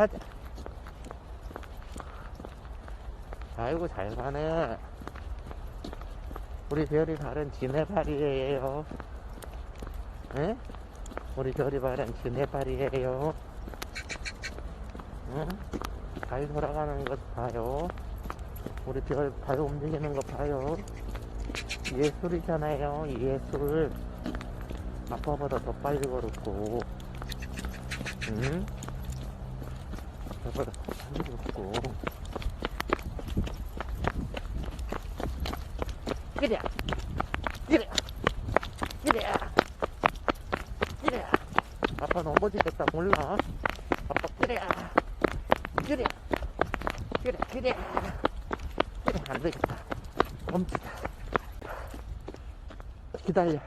가자. 아이고, 잘 가네. 우리 별이 발은 지네발이에요. 예? 우리 별이 발은 지네발이에요. 응? 잘 돌아가는 것 봐요. 우리 별 발 움직이는 거 봐요. 예술이잖아요, 예술. 아빠보다 더 빨리 걸었고. 응? 아빠보다 더 빨리 걸었고. 그래! 그래! 그래! 그래! 아빠 넘어지겠다, 몰라. 아빠, 그래! 그래! 그래, 그래! 그래, 안 되겠다. 멈추자. 기다려.